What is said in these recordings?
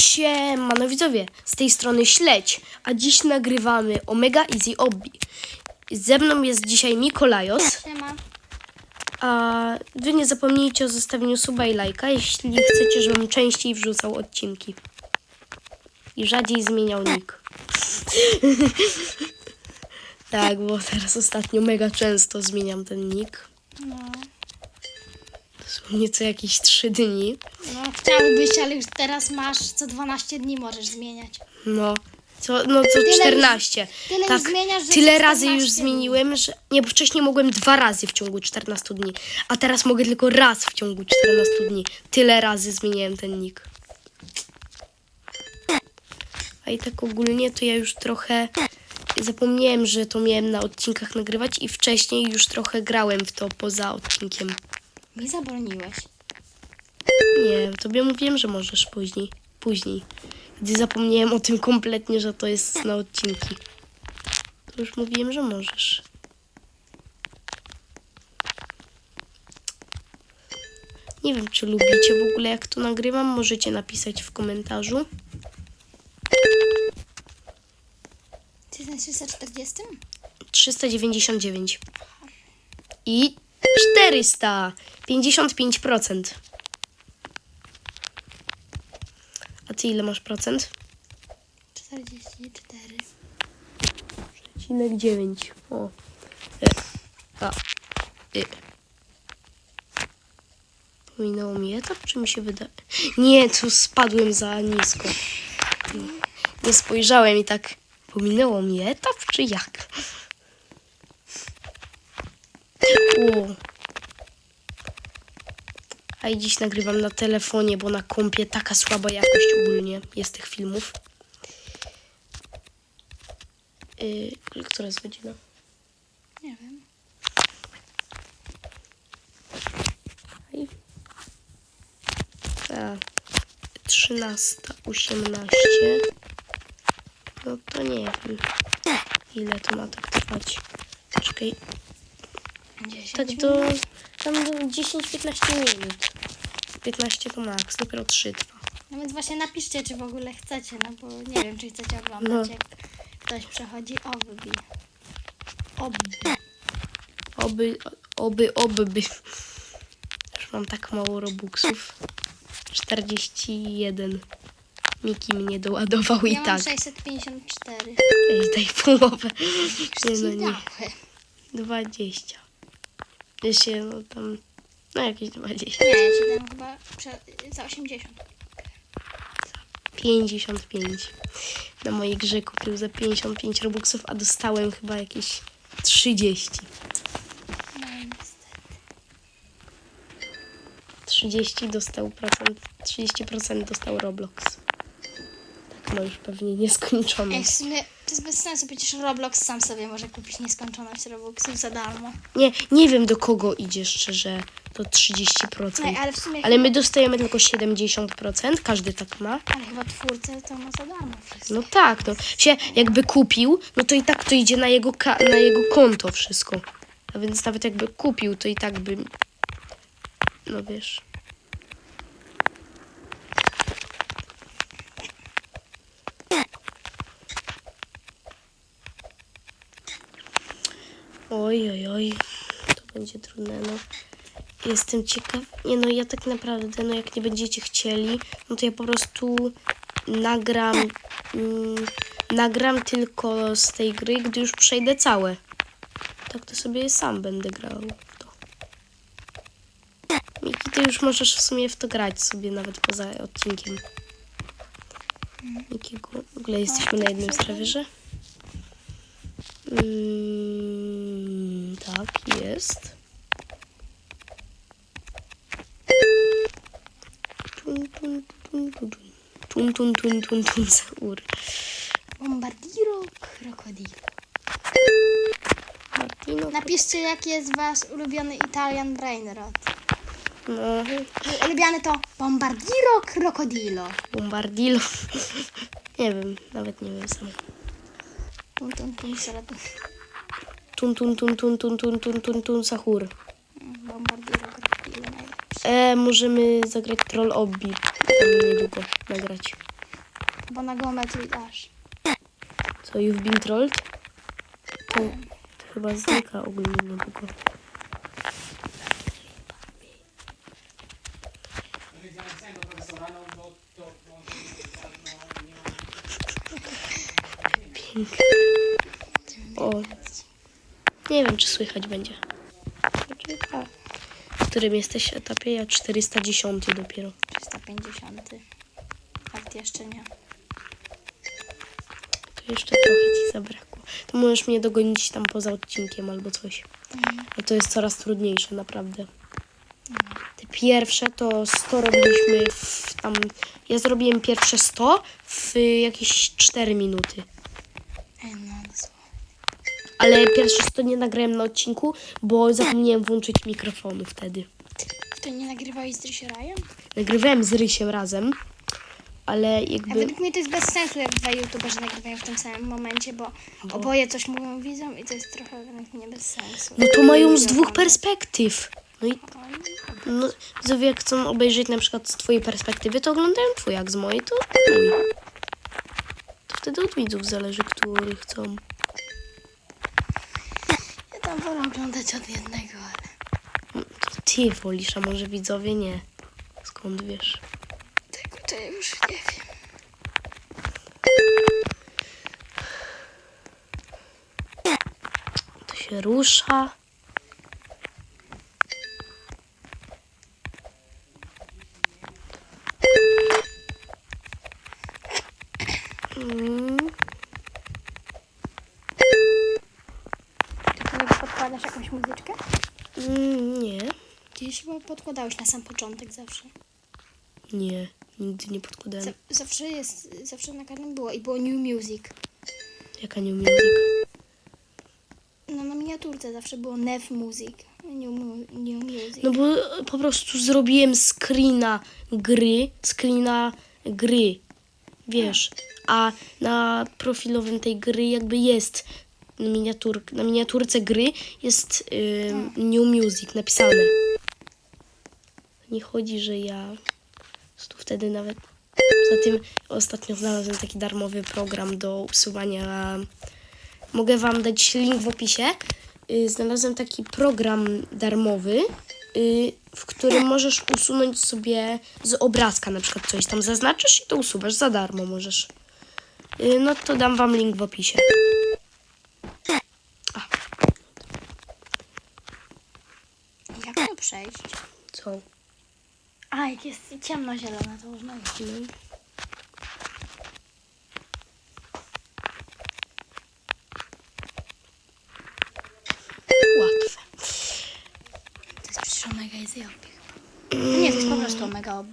Siema, no widzowie, z tej strony Śledź, a dziś nagrywamy Omega Easy Obbi. Ze mną jest dzisiaj Mikolajos, Siema. a wy nie zapomnijcie o zostawieniu suba i lajka, jeśli chcecie, żebym częściej wrzucał odcinki. I rzadziej zmieniał nick. tak, bo teraz ostatnio mega często zmieniam ten nick. No. Dosłownie co jakieś 3 dni. no, chciałbyś, ale już teraz masz co 12 dni możesz zmieniać. No, co, no co Tyle już- 14. tyle już tak, zmieniasz, że tyle co razy 14 już dni. zmieniłem, że nie, bo wcześniej mogłem dwa razy w ciągu 14 dni, a teraz mogę tylko raz w ciągu 14 dni. Tyle razy zmieniałem ten nick. A i tak ogólnie to ja już trochę zapomniałem, że to miałem na odcinkach nagrywać i wcześniej już trochę grałem w to poza odcinkiem. Mi zabroniłeś. Nie, tobie mówiłem, że możesz później. Później. Gdy zapomniałem o tym kompletnie, że to jest na odcinki. To już mówiłem, że możesz. Nie wiem, czy lubicie w ogóle, jak to nagrywam. Możecie napisać w komentarzu. Ty jest na 340? 399. I 400. 55%. A ty ile masz procent? 44. Odcinek 9. O. E. A. Y. Minęło mi etap, czy mi się wydaje? Nie, tu spadłem za nisko. Nie spojrzałem i tak. Pominęło mi etap, czy jak? O. A i dziś nagrywam na telefonie, bo na kompie taka słaba jakość ogólnie jest tych filmów. Yy, która jest godzina? Nie wiem. Ej. A, 13, 18. No to nie wiem. Ile to ma tak trwać? Czekaj, 10 tak tam do 10-15 minut. 15 to maks, dopiero 3 trwa. No więc właśnie napiszcie, czy w ogóle chcecie, no bo nie wiem, czy chcecie oglądać, No. jak ktoś przechodzi obbi. Obbi. Oby, oby, oby. Już mam tak mało robuxów. 41. Miki mnie doładował i Ja mam tak. 654. Ej, daj połowę. Nie no nie. dałem. 20. Jeszcze no tam. No jakieś 20. Nie, ja ci dam chyba prze- za 80. 55. Na mojej grze kupił za 55 robuxów, a dostałem chyba jakieś 30. No niestety. 30 dostał procent. 30% dostał Roblox. Tak no już pewnie nieskończone. Ej, w sumie to jest bez sensu, przecież Roblox sam sobie może kupić nieskończoność Robuxów za darmo. Nie, nie wiem do kogo idzie szczerze to 30%. Ej, ale w sumie Ale my dostajemy tylko 70%, każdy tak ma. Ale chyba twórca to ma za darmo wszystko. No tak, no się jakby kupił, no to i tak to idzie na jego, na jego konto wszystko. A więc nawet jakby kupił, to i tak by. No wiesz. Oj, oj, oj. To będzie trudne, no. Jestem ciekaw. Nie no, ja tak naprawdę, no jak nie będziecie chcieli, no to ja po prostu nagram. Mm, nagram tylko z tej gry, gdy już przejdę całe. Tak to sobie sam będę grał w to. Miki, ty już możesz w sumie w to grać sobie nawet poza odcinkiem. Miki, w ogóle jesteśmy na jednym serwerze? Mm, jest. Tun, tun, tun, tun. Tun, tun, tun, tun, tun, Saur. Bombardiro Krokodil. Martino, Napiszcie, jaki jest wasz ulubiony Italian Brainrot. no, Ulubiony to Bombardiro Krokodilo. bombardilo. Nie wiem, nawet nie wiem sam. Tum, tum, tum, salat. Tun, tun, tun, tun, tun, tun, tun, tun, tun, Sahur. Najlepszy. E, możemy zagrać Troll Obbi. Niedługo nagrać. Bo na geometrii dasz. Co, you've been trolled? To, to chyba znika ogólnie niedługo. Pięknie. O. Nie wiem, czy słychać będzie. W którym jesteś etapie? Ja 410 dopiero. 350. Fakt jeszcze nie. To jeszcze trochę ci zabrakło. To możesz mnie dogonić tam poza odcinkiem albo coś. A to jest coraz trudniejsze, naprawdę. Te pierwsze to 100 robiliśmy w tam... Ja zrobiłem pierwsze 100 w jakieś 4 minuty. Ej, no dosłownie. Ale pierwsze 100 nie nagrałem na odcinku, bo zapomniałem włączyć mikrofonu wtedy. To nie nagrywałeś z Rysiem Nagrywałem z Rysiem razem, ale A jakby... według mnie to jest bez sensu, jak dwa youtuberzy nagrywają w tym samym momencie, bo oboje coś mówią widzom i to jest trochę według mnie bez sensu. No to mają z dwóch perspektyw. No i No, widzowie, jak chcą obejrzeć na przykład z twojej perspektywy, to oglądają twój, jak z mojej, to mój. To wtedy od widzów zależy, który chcą. Ja wolę oglądać od jednego, ale... To ty wolisz, a może widzowie nie. Skąd wiesz? Tego to ja już nie wiem. To się rusza. Mm, Ty sobie podkładasz muzyczkę? mm, nie, Kiedyś chyba podkładałeś na sam początek zawsze. nie, nigdy nie podkładałem. Z- zawsze jest, zawsze na każdym było i było New Music. Jaka new music? No na miniaturce zawsze było Nev Music. New, new Music. No bo po prostu zrobiłem screena gry, screena gry, wiesz, a na profilowym tej gry jakby jest miniatur, na miniaturce gry jest New Music napisane. Nie chodzi, że ja prostu wtedy nawet... Poza tym ostatnio znalazłem taki darmowy program do usuwania... Mogę wam dać link w opisie. Y, Znalazłem taki program darmowy, y, w którym możesz usunąć sobie z obrazka na przykład coś tam zaznaczysz i to usuwasz za darmo możesz. Y, No to dam wam link w opisie. A, Jak to przejść? co? A, jak jest ciemnozielona, to można iść. No. Łatwe. To jest przecież Omega i chyba. Nie, to jest po prostu Omega Obi.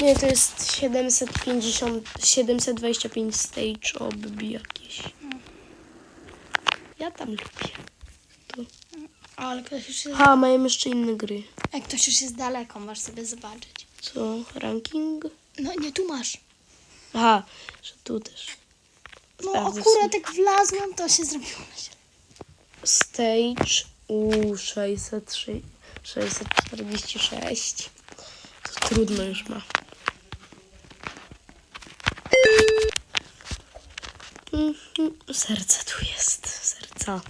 Nie, to jest 750, 725 stage obbi jakieś. Ja tam lubię. Ale ktoś już jest, A, mają jeszcze inne gry. jak ktoś już jest daleko, masz sobie zobaczyć. Co? Ranking? No nie, tu masz. Aha, że tu też. No Sprawdzę akurat jak wlazłam, to się zrobiło na zielone. Stage u 603 646. To trudno już ma. Mhm, Serce tu jest. Serca.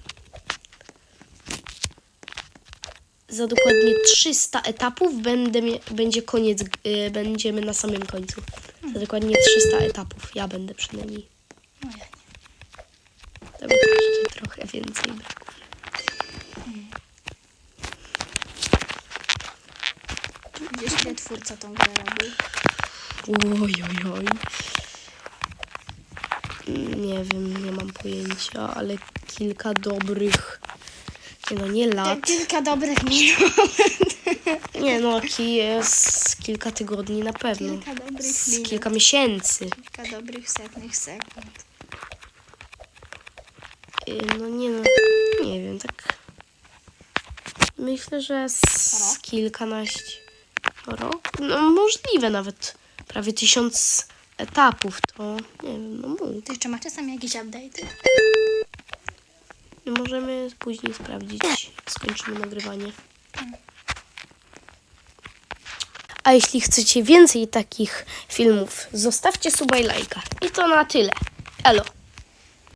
Za dokładnie 300 etapów będę będzie koniec. y, będziemy na samym końcu. Za dokładnie 300 etapów. Ja będę przynajmniej. No ja nie. Mi jeszcze trochę więcej brakuje. Wiesz, ile twórca tą grę robił? Oj, oj, oj. Mm, Nie wiem, nie mam pojęcia, ale kilka dobrych. Nie no, nie lat. Kilka dobrych minut. Nie no, jest kilka tygodni na pewno. Kilka dobrych Z minut. kilka miesięcy. Kilka dobrych setnych sekund. Y, No nie no, nie wiem, tak. Myślę, że z kilkanaście. Rok? No możliwe nawet. Prawie tysiąc etapów, to nie wiem, no mógł. Ty jeszcze masz czasami jakieś update'y? Możemy później sprawdzić, skończymy nagrywanie. A jeśli chcecie więcej takich filmów, zostawcie suba i lajka. I to na tyle. Elo.